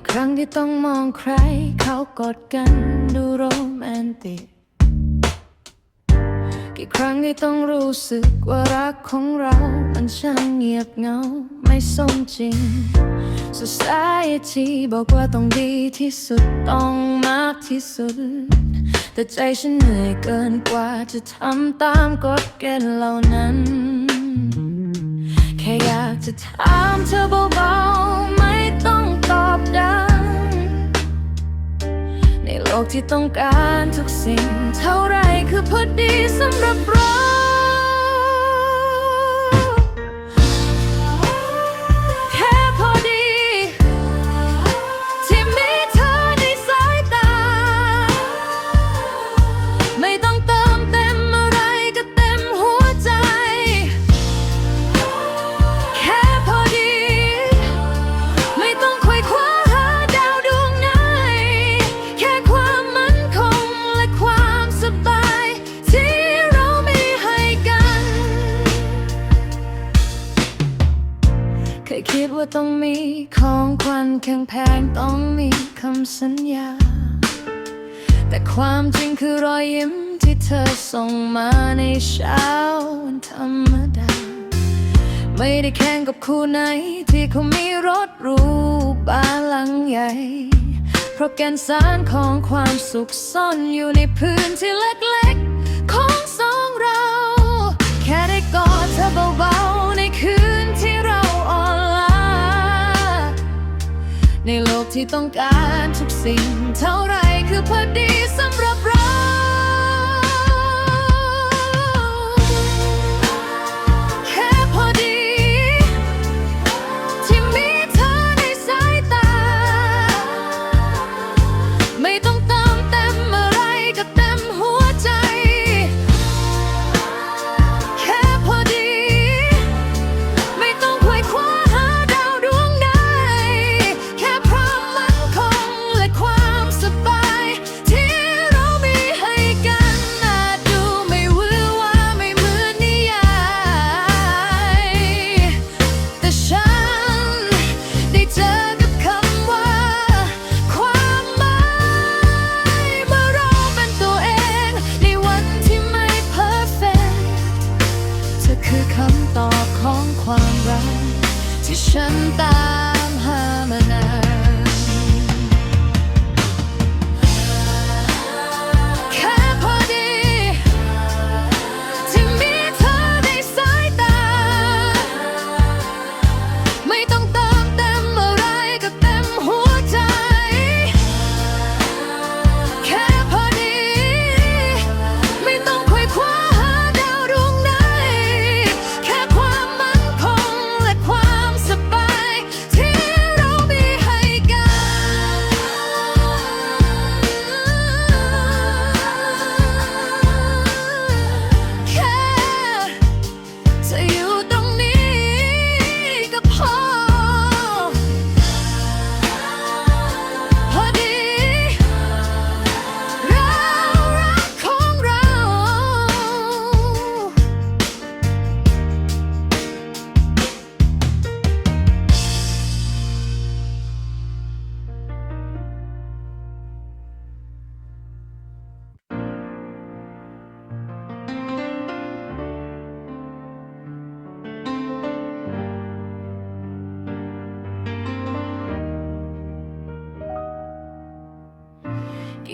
กี่ครั้งที่ต้องมองใคร เขากอดกันดูโรแมนติก กี่ครั้งที่ต้องรู้สึกว่ารักของเรา มันช่างเงียบเหงาไม่สมจริง Society บอกว่าต้องดีที่สุดต้องมากที่สุด แต่ใจฉันเหนื่อยเกินกว่าจะทำตามกฎเกณฑ์เหล่านั้น แค่อยากจะถามเธอเบาๆไม่ต้อง ดัง ในโลกที่ต้องการทุกสิ่ง เท่าไรคือพอดีสำหรับเรา ขวัญแข็งแพงต้องมีคำสัญญา แต่ความจริงคือรอยยิ้มที่เธอส่งมาในเช้าวันธรรมดา ไม่ได้แข่งกับคู่ไหนที่เขามีรถหรูบ้านหลังใหญ่ เพราะแกนสารของความสุขซ่อนอยู่ในพื้นที่เล็กๆ ที่ต้องการทุกสิ่ง เท่าไรคือพอดีสำหรับ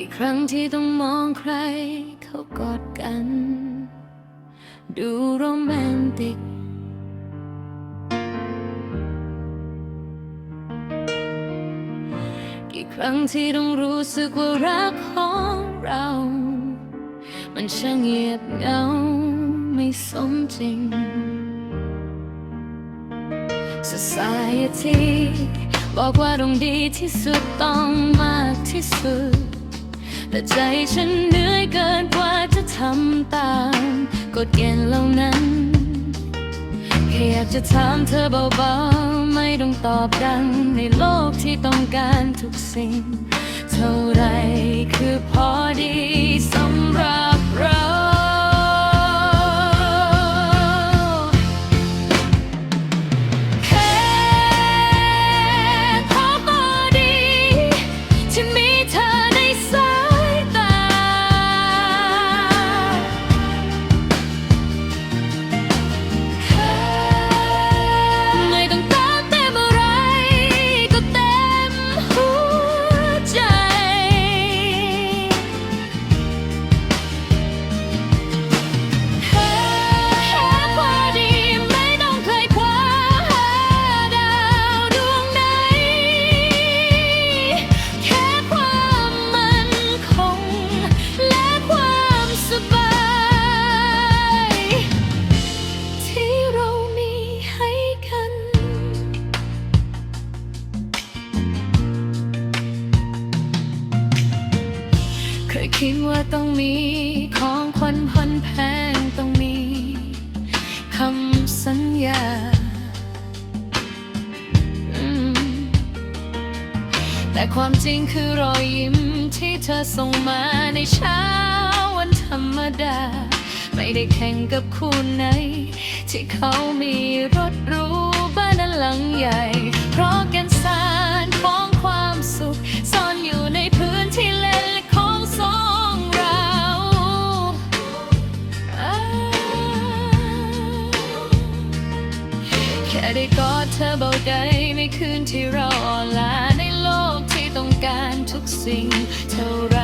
กี่ครั้งที่ต้องมองใครเขากอดกัน ดูโรแมนติก กี่ครั้งที่ต้องรู้สึกว่ารักของเรา มันช่างเงียบเหงาไม่สมจริง Society บอกว่าต้องดีที่สุดต้องมากที่สุด แต่ใจฉันเหนื่อยเกินกว่าจะทำตามกฎเกณฑ์เหล่านั้นแค่อยากจะถามเธอเบาๆไม่ต้องตอบดังในโลกที่ต้องการทุกสิ่ง เท่าไรคือพอดี คิดว่าต้องมีของขวัญพันแพงต้องมีคำสัญญา แต่ความจริงคือรอยยิ้มที่เธอส่งมาในเช้าวันธรรมดา ไม่ได้แข่งกับคู่ไหน ที่เขามีรถรูบ้านหลังใหญ่ เพราะแกันสา เธอเบาใจในคืนที่เราอ่อนล้าในโลกที่ต้องการทุกสิ่งเท่าไร